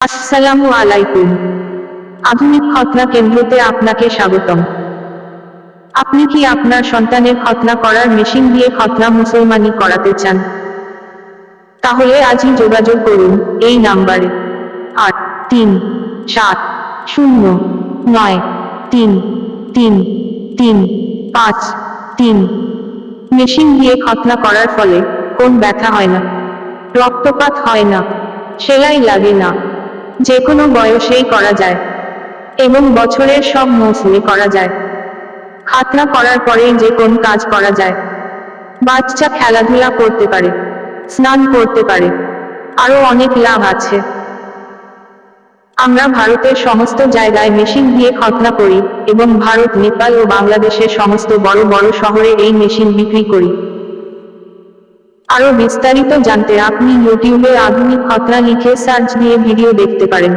আসসালামু আলাইকুম। আধুনিক খতনা কেন্দ্রতে আপনাকে স্বাগতম। আপনি কি আপনার সন্তানের খতনা করার মেশিন দিয়ে খতনা মুসলমানি করাতে চান? তাহলে আজই যোগাযোগ করুন এই নাম্বারে। আট, তিন, সাত, শূন্য, নয়, তিন তিন তিন, পাঁচ, তিন। মেশিন দিয়ে খতনা করার ফলে কোন ব্যথা হয় না, রক্তপাত হয় না, সেলাই লাগে না। যে কোনো বয়সেই করা যায় এবং বছরের সব মৌসুমে করা যায়। খাতনা করার পরেই যে কোন কাজ করা যায়। বাচ্চা খেলাধুলা করতে পারে, স্নান করতে পারে, আরও অনেক লাভ আছে। আমরা ভারতের সমস্ত জায়গায় মেশিন দিয়ে খতনা করি এবং ভারত, নেপাল ও বাংলাদেশের সমস্ত বড় বড় শহরে এই মেশিন বিক্রি করি। আরও বিস্তারিত জানতে আপনি ইউটিউবে আধুনিক খতরা লিখে সার্চ দিয়ে ভিডিও দেখতে পারেন।